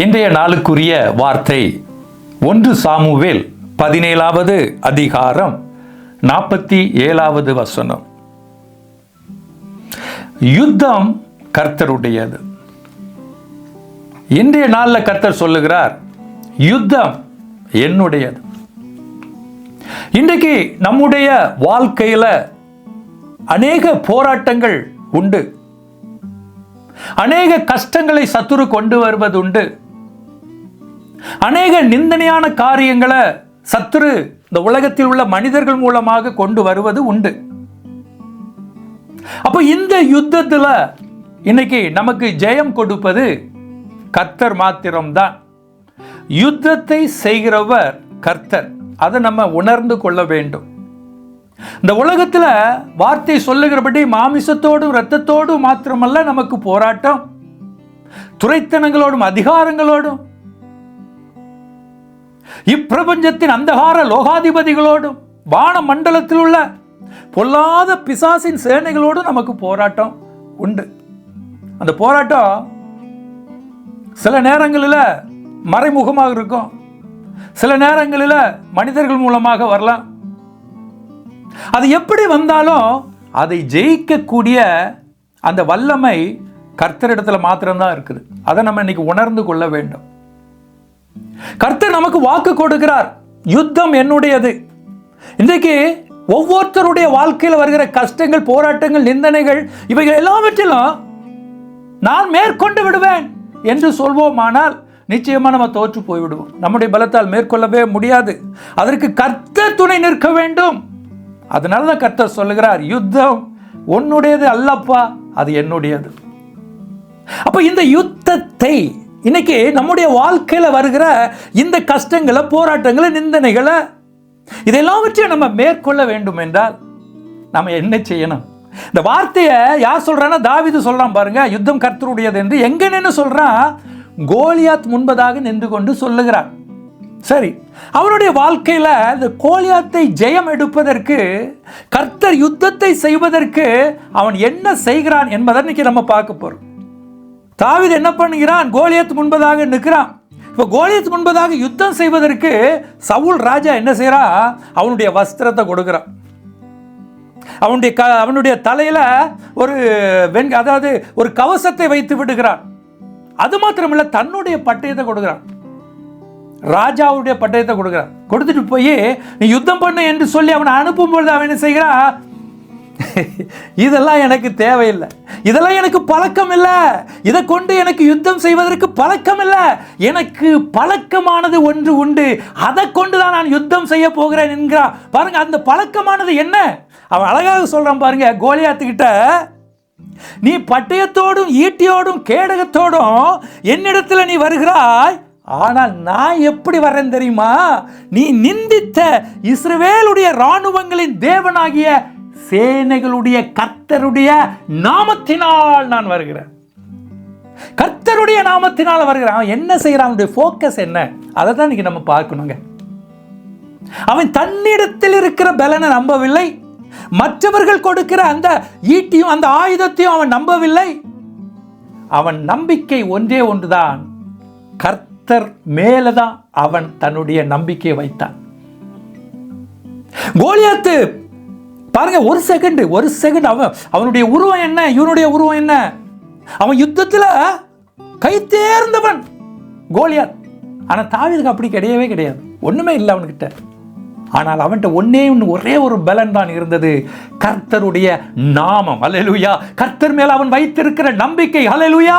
இன்றைய நாளுக்குரிய வார்த்தை ஒன்று சாமுவேல் பதினேழாவது அதிகாரம் நாற்பத்தி ஏழாவது வசனம். யுத்தம் கர்த்தருடையது. இன்றைய நாளில் கர்த்தர் சொல்லுகிறார் யுத்தம் என்னுடையது. இன்றைக்கு நம்முடைய வாழ்க்கையில் அநேக போராட்டங்கள் உண்டு. அநேக கஷ்டங்களை சத்துரு கொண்டு வருவது உண்டு அநேக நிந்தனையான காரியங்களை சத்துரு இந்த உலகத்தில் உள்ள மனிதர்கள் மூலமாக கொண்டு வருவது உண்டு. அப்போ இந்த யுத்தத்தில் இன்னைக்கு நமக்கு ஜெயம் கொடுப்பது கர்த்தர் மாத்திரம்தான். யுத்தத்தை செய்கிறவர் கர்த்தர். அதை நம்ம உணர்ந்து கொள்ள வேண்டும். இந்த உலகத்தில் வார்த்தை சொல்லுகிறபடி மாமிசத்தோடும் இரத்தத்தோடும் மாத்திரமல்ல நமக்கு போராட்டம். துரைத்தனங்களோடும் அதிகாரங்களோடும் இப்பிரபஞ்சத்தின் அந்தகார லோகாதிபதிகளோடும் வான மண்டலத்தில் உள்ள பொல்லாத பிசாசின் சேனைகளோடும் நமக்கு போராட்டம் உண்டு. அந்த போராட்டம் சில நேரங்களில் மறைமுகமாக இருக்கும். சில நேரங்களில் மனிதர்கள் மூலமாக வரலாம். அது எப்படி வந்தாலும் அதை ஜெயிக்கக்கூடிய அந்த வல்லமை கர்த்தரிடத்தில் மாத்திரம்தான் இருக்குது. அதை நம்ம இன்னைக்கு உணர்ந்து கொள்ள வேண்டும். கர்த்தர் நமக்கு வாக்கு கொடுக்கிறார். யுத்தம் என்னுடையது. இன்றைக்கு ஒவ்வொருத்தருடைய வாழ்க்கையில் வருகிற கஷ்டங்கள் போராட்டங்கள் நிந்தனைகள் இவைகள் எல்லாவற்றிலும் நான் மேற்கொண்டு விடுவேன் என்று சொல்வோமானால் நிச்சயமாக நம்ம தோற்று போய்விடுவோம். நம்முடைய பலத்தால் மேற்கொள்ளவே முடியாது. அதற்கு கர்த்தர் துணை நிற்க வேண்டும். அதனால தான் கர்த்தர் சொல்லுகிறார் யுத்தம் உன்னுடையது அல்லப்பா அது என்னுடையது. அப்போ இந்த யுத்தத்தை இன்னைக்கு நம்முடைய வாழ்க்கையில் வருகிற இந்த கஷ்டங்களை போராட்டங்களை நிந்தனைகளை இதெல்லாவற்றையும் நம்ம மேற்கொள்ள வேண்டும் என்றால் நம்ம என்ன செய்யணும்? இந்த வார்த்தையை யார் சொல்றான்னா தாவிது சொல்றான் பாருங்க யுத்தம் கர்த்தருடையது என்று. எங்க நின்று சொல்றான்? கோலியாத் முன்பதாக நின்று கொண்டு சொல்லுகிறான். சரி அவனுடைய வாழ்க்கையில் இந்த கோலியாத்தை ஜெயம் எடுப்பதற்கு கர்த்தர் யுத்தத்தை செய்வதற்கு அவன் என்ன செய்கிறான் என்பதை இன்னைக்கு நம்ம பார்க்க போறோம். தாவித என்ன பண்ணுகிறான்? கோலியத் முன்பதாக நிற்கிறான். இப்போ கோலியத் முன்பதாக யுத்தம் செய்வதற்கு சவுல் ராஜா என்ன செய்கிறா அவனுடைய வஸ்திரத்தை கொடுக்குறான். அவனுடைய க அவனுடைய தலையில் ஒரு வெண் அதாவது ஒரு கவசத்தை வைத்து விடுகிறான். அது மாத்திரமில்லை தன்னுடைய பட்டயத்தை கொடுக்குறான். ராஜாவுடைய பட்டயத்தை கொடுக்குறான். கொடுத்துட்டு போய் நீ யுத்தம் பண்ணு என்று சொல்லி அவனை அனுப்பும் பொழுது அவன் என்ன செய்கிறான்? இதெல்லாம் எனக்கு தேவையில்லை. இதெல்லாம் எனக்கு பழக்கம் இல்லை இதை கொண்டு எனக்கு யுத்தம் செய்வதற்கு பழக்கம் இல்லை எனக்கு பழக்கமானது ஒன்று உண்டு. அதை கொண்டு தான் நான் யுத்தம் செய்ய போகிறேன் என்கிறான். பாருங்க அந்த பழக்கமானது என்ன? அவன் அழகாக சொல்கிறான் பாருங்க கோலியாத்துக்கிட்ட நீ பட்டயத்தோடும் ஈட்டியோடும் கேடகத்தோடும் என்னிடத்தில் நீ வருகிறாய். ஆனால் நான் எப்படி வரேன் தெரியுமா? நீ நிந்தித்த இஸ்ரவேலுடைய இராணுவங்களின் தேவனாகிய சேனைகளுடைய கர்த்தருடைய நாமத்தினால் நான் வருகிறேன். கர்த்தருடைய நாமத்தினால் வருகிறான். அவன் என்ன செய்கிறான்? அவனுடைய ஃபோக்கஸ் என்ன? அதை தான் இன்னைக்கு நம்ம பார்க்கணுங்க. அவன் தன்னிடத்தில் இருக்கிற பலனை நம்பவில்லை. மற்றவர்கள் கொடுக்கிற அந்த ஈட்டியும் அந்த ஆயுதத்தையும் அவன் நம்பவில்லை. அவன் நம்பிக்கை ஒன்றே ஒன்றுதான். கர்த்தர் மேலே தான் அவன் தன்னுடைய நம்பிக்கையை வைத்தான். கோலியாத்து பாருங்க ஒரு செகண்ட் ஒரு செகண்ட் அவன் அவனுடைய உருவம் என்ன? இவனுடைய உருவம் என்ன? அவன் யுத்தத்தில் கை தேர்ந்தவன் கோலியார் ஆனால் தாவிதுக்கு அப்படி கிடையவே கிடையாது. ஒன்றுமே இல்லை அவன்கிட்ட ஆனால் அவன்கிட்ட ஒன்னே ஒன்று ஒரே ஒரு பலன் தான் இருந்தது. கர்த்தருடைய நாமம். அலலுயா கர்த்தர் மேல் அவன் வைத்திருக்கிற நம்பிக்கை. அலலுயா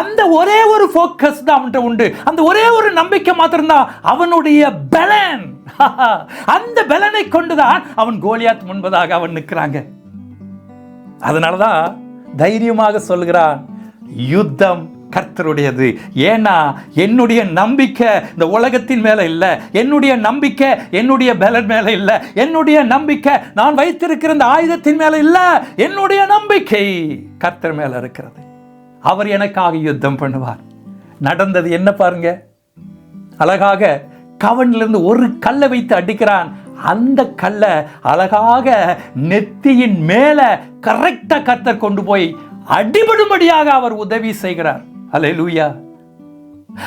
அந்த ஒரே ஒரு ஃபோக்கஸ் தான் அவன்கிட்ட உண்டு. அந்த ஒரே ஒரு நம்பிக்கை மாத்திரம்தான் அவனுடைய பலன். அந்த பலனை கொண்டுதான் அவன் கோலியாத் முன்பதாக அவன் நிற்கிறாங்க. அதனாலதான் தைரியமாக சொல்கிறான் யுத்தம் கர்த்தருடையது. ஏன்னா என்னுடைய நம்பிக்கை இந்த உலகத்தின் மேல இல்லை. என்னுடைய நம்பிக்கை என்னுடைய பலன் மேல இல்லை. என்னுடைய நம்பிக்கை நான் வைத்திருக்கிற இந்த ஆயுதத்தின் மேல இல்லை. என்னுடைய நம்பிக்கை கர்த்தர் மேல இருக்கிறது. அவர் எனக்காக யுத்தம் பண்ணுவார். நடந்தது என்ன பாருங்க? அழகாக கவனிலிருந்து ஒரு கல்லை வைத்து அடிக்கிறான். அந்த கல்லை அழகாக நெத்தியின் மேலே கரெக்டாக கர்த்தர் கொண்டு போய் அடிபடும்படியாக அவர் உதவி செய்கிறார். அல்லேலூயா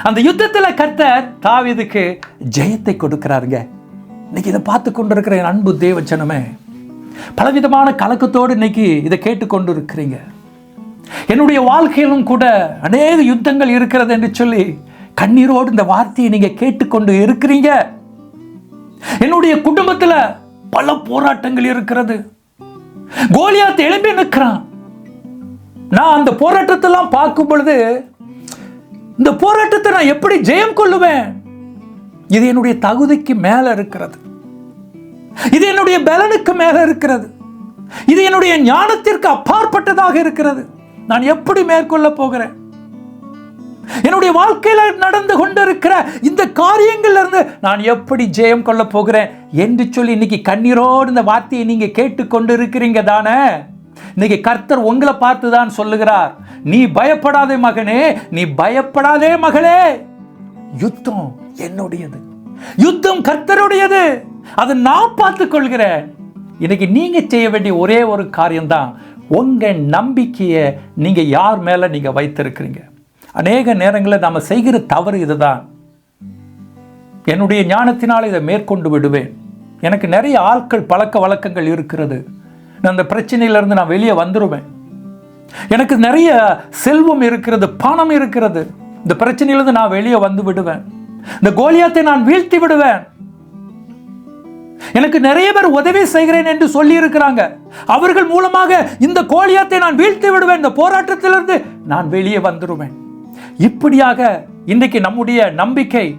அந்த யுத்தத்தில் கர்த்தர் தாவிதுக்கு ஜெயத்தை கொடுக்கிறாருங்க. இன்னைக்கு இதை பார்த்து கொண்டிருக்கிற என் அன்பு தேவச்சனமே பலவிதமான கலக்கத்தோடு இன்னைக்கு இதை கேட்டுக்கொண்டு இருக்கிறீங்க என்னுடைய வாழ்க்கையிலும் கூட அநேக யுத்தங்கள் இருக்கிறது என்று சொல்லி கண்ணீரோடு இந்த வார்த்தையை நீங்க கேட்டுக்கொண்டு இருக்கிறீங்க. என்னுடைய குடும்பத்தில் பல போராட்டங்கள் இருக்கிறது. கோலியாத் எழுப்பி நிற்கிறான். நான் அந்த போராட்டத்தெல்லாம் பார்க்கும் பொழுது இந்த போராட்டத்தை நான் எப்படி ஜெயம் கொள்ளுவேன்? இது என்னுடைய தகுதிக்கு மேல இருக்கிறது. இது என்னுடைய பலனுக்கு மேல இருக்கிறது. இது என்னுடைய ஞானத்திற்கு அப்பாற்பட்டதாக இருக்கிறது. நான் எப்படி மேற்கொள்ள போகிறேன்? என்னுடைய வாழ்க்கையில் நடந்து கொண்டிருக்கிற இந்த காரியங்கள்ல இருந்து நான் எப்படி ஜெயம் கொள்ள போகிறேன் என்று சொல்லி இன்னைக்கு கண்ணீரோடு இந்த வார்த்தையை நீங்க கேட்டுக்கொண்டு இருக்கிறீங்க தானே? இன்னைக்கு கர்த்தர் உங்களை பார்த்து தான் சொல்லுகிறார். நீ பயப்படாதே மகனே நீ பயப்படாதே மகளே. யுத்தம் என்னுடையது. யுத்தம் கர்த்தருடையது. அதை நான் பார்த்துக் கொள்கிறேன். இன்னைக்கு நீங்க செய்ய வேண்டிய ஒரே ஒரு காரியம்தான். உங்க நம்பிக்கையை நீங்க யார் மேல நீங்க வைத்திருக்கிறீங்க? அநேக நேரங்களில் நாம் செய்கிற தவறு இதுதான். என்னுடைய ஞானத்தினால் இதை மேற்கொண்டு விடுவேன். எனக்கு நிறைய ஆட்கள் பழக்க வழக்கங்கள் இருக்கிறது. நான் அந்த பிரச்சனையிலிருந்து நான் வெளியே வந்துடுவேன் எனக்கு நிறைய செல்வம் இருக்கிறது பணம் இருக்கிறது. இந்த பிரச்சனையிலிருந்து நான் வெளியே வந்து விடுவேன். இந்த கோலியாத்தை நான் வீழ்த்தி விடுவேன். எனக்கு நிறைய பேர் உதவி செய்கிறேன் என்று சொல்லி இருக்கிறாங்க அவர்கள் மூலமாக இந்த கோலியாத்தை நான் வீழ்த்தி விடுவேன். இந்த போராட்டத்திலிருந்து நான் வெளியே வந்துடுவேன் இப்படியாக இன்றைக்கு நம்முடைய நம்பிக்கை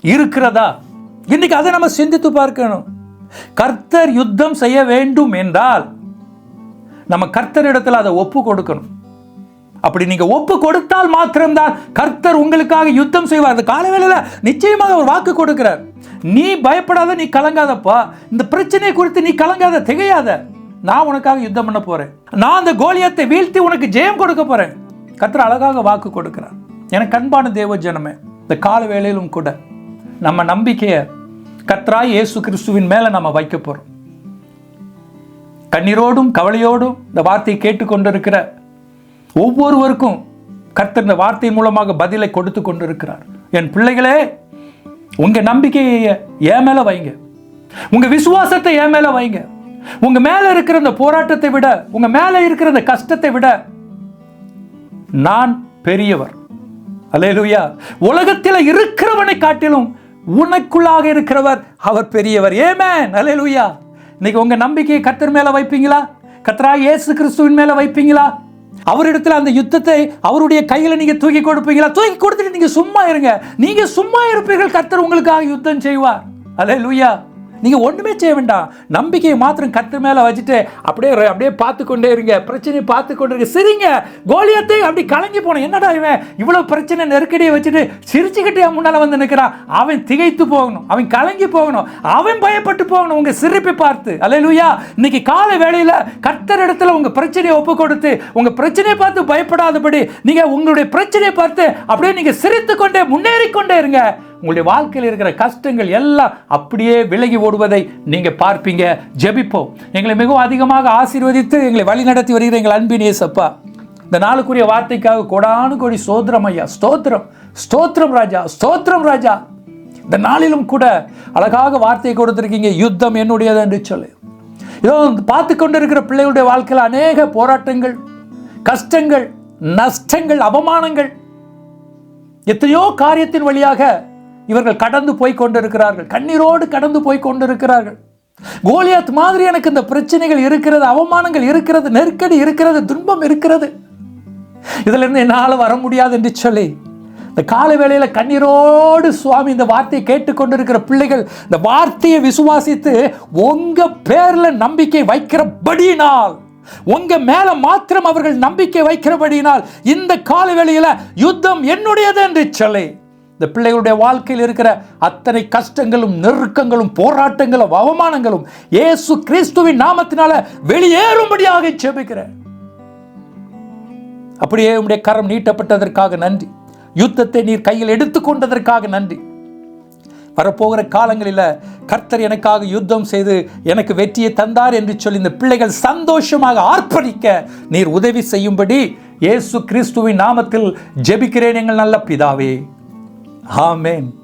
இருக்கிறதா? இன்னைக்கு அதை நம்ம சிந்தித்து பார்க்கணும். கர்த்தர் யுத்தம் செய்ய வேண்டும் என்றால் நம்ம கர்த்தரிடத்தில் அதை ஒப்பு கொடுக்கணும். அப்படி நீங்க ஒப்பு கொடுத்தால் மாத்திரம்தான் கர்த்தர் உங்களுக்காக யுத்தம் செய்வார். அந்த காலவேளையில நிச்சயமாக ஒரு வாக்கு கொடுக்கிறார். நீ பயப்படாத நீ கலங்காதப்பா. இந்த பிரச்சனை குறித்து நீ கலங்காத திகையாத. நான் உனக்காக யுத்தம் பண்ண போறேன். நான் அந்த கோலியத்தை வீழ்த்தி உனக்கு ஜெயம் கொடுக்க போறேன். கர்த்தர் அழகாக வாக்கு கொடுக்கிறார். எனக்கு அன்பான தேவ ஜனமே இந்த கால வேளையிலும் கூட நம்ம நம்பிக்கையை கத்ராய் இயேசு கிறிஸ்துவின் மேலே நம்ம வைக்க போகிறோம் கண்ணீரோடும் கவலையோடும் இந்த வார்த்தையை கேட்டுக்கொண்டிருக்கிற ஒவ்வொருவருக்கும் கர்த்தர் இந்த வார்த்தை மூலமாக பதிலை கொடுத்து கொண்டிருக்கிறார். என் பிள்ளைகளே உங்கள் நம்பிக்கையை என் மேல வைங்க. உங்கள் விசுவாசத்தை என் மேல வைங்க. உங்கள் மேலே இருக்கிற இந்த போராட்டத்தை விட உங்கள் மேலே இருக்கிற இந்த கஷ்டத்தை விட நான் பெரியவர். அலேலுயா உலகத்தில் இருக்கிறவனை காட்டிலும் உனக்குள்ளாக இருக்கிறவர் அவர் பெரியவர். ஏமேன் அலேலுயா இன்னைக்கு உங்கள் நம்பிக்கையை கத்தர் மேலே வைப்பீங்களா? கத்தரா இயேசு கிறிஸ்துவின் மேலே வைப்பீங்களா? அவரிடத்தில் அந்த யுத்தத்தை அவருடைய கையில் நீங்கள் தூக்கி கொடுப்பீங்களா? தூக்கி கொடுத்துட்டு நீங்கள் சும்மா இருங்க. நீங்கள் சும்மா இருப்பீர்கள் கத்தர் உங்களுக்காக யுத்தம் செய்வார். அல்லேலூயா. நீங்கள் ஒன்றுமே செய்ய வேண்டாம். நம்பிக்கையை மாத்திரம் கத்து மேலே வச்சுட்டு அப்படியே அப்படியே பார்த்து கொண்டே இருங்க. பிரச்சனையை பார்த்து கொண்டே இருங்க. சிரிங்க. கோலியத்தை அப்படி கலங்கி போனேன் என்னடா இவன்? இவ்வளோ பிரச்சனை நெருக்கடியை வச்சுட்டு சிரிச்சுக்கிட்டே முன்னால் வந்து நிற்கிறான் அவன் திகைத்து போகணும். அவன் கலங்கி போகணும். அவன் பயப்பட்டு போகணும். உங்கள் சிரிப்பை பார்த்து. அல்லேலூயா. இன்னைக்கு காலை வேளையில் கர்த்தர் இடத்துல உங்கள் பிரச்சனையை ஒப்பு கொடுத்து உங்கள் பிரச்சனையை பார்த்து பயப்படாதபடி நீங்கள் உங்களுடைய பிரச்சனையை பார்த்து அப்படியே நீங்கள் சிரித்து கொண்டே முன்னேறி கொண்டே இருங்க. உங்களுடைய வாழ்க்கையில் இருக்கிற கஷ்டங்கள் எல்லாம் அப்படியே விலகி ஓடுவதை நீங்கள் பார்ப்பீங்க. ஜெபிப்போம். எங்களை மிகவும் அதிகமாக ஆசீர்வதித்து எங்களை வழி நடத்தி வருகிற எங்கள் அன்பின் ஏசப்பா இந்த நாளுக்குரிய வார்த்தைக்காக கொடானு கோடி சோத்திரம் ஐயா ஸ்தோத்திரம் ஸ்தோத்திரம் ராஜா ஸ்தோத்திரம் ராஜா. இந்த நாளிலும் கூட அழகாக வார்த்தையை கொடுத்துருக்கீங்க யுத்தம் என்னுடையது என்று சொல்லி. இதோ பார்த்து கொண்டிருக்கிற பிள்ளைகளுடைய வாழ்க்கையில் அநேக போராட்டங்கள் கஷ்டங்கள் நஷ்டங்கள் அவமானங்கள் எத்தனையோ காரியத்தின் வழியாக இவர்கள் கடந்து போய் கொண்டிருக்கிறார்கள். கண்ணீரோடு கடந்து போய் கொண்டிருக்கிறார்கள். கோலியாத் மாதிரி எனக்கு இந்த பிரச்சனைகள் இருக்கிறது அவமானங்கள் இருக்கிறது நெருக்கடி இருக்கிறது துன்பம் இருக்கிறது. இதுல இருந்து என்னால் வர முடியாது என்று சொல்லி இந்த கால வேளையில கண்ணீரோடு சுவாமி இந்த வார்த்தையை கேட்டுக்கொண்டிருக்கிற பிள்ளைகள் இந்த வார்த்தையை விசுவாசித்து உங்க பேர்ல நம்பிக்கை வைக்கிறபடியினால் உங்க மேல மாத்திரம் அவர்கள் நம்பிக்கை வைக்கிறபடியினால் இந்த கால வேளையில் யுத்தம் என்னுடையது என்று சொல்லி இந்த பிள்ளைகளுடைய வாழ்க்கையில் இருக்கிற அத்தனை கஷ்டங்களும் நெருக்கங்களும் போராட்டங்களும் அவமானங்களும் ஏசு கிறிஸ்துவின் நாமத்தினால வெளியேறும்படியாக செபிக்கிறேன் அப்படியே உடைய கரம் நீட்டப்பட்டதற்காக நன்றி. யுத்தத்தை நீர் கையில் எடுத்துக்கொண்டதற்காக நன்றி. வரப்போகிற காலங்களில் கர்த்தர் எனக்காக யுத்தம் செய்து எனக்கு வெற்றியை தந்தார் என்று சொல்லி இந்த பிள்ளைகள் சந்தோஷமாக ஆர்ப்பணிக்க நீர் உதவி செய்யும்படி இயேசு கிறிஸ்துவின் நாமத்தில் ஜெபிக்கிறேன் எங்கள் நல்ல பிதாவே. Amen.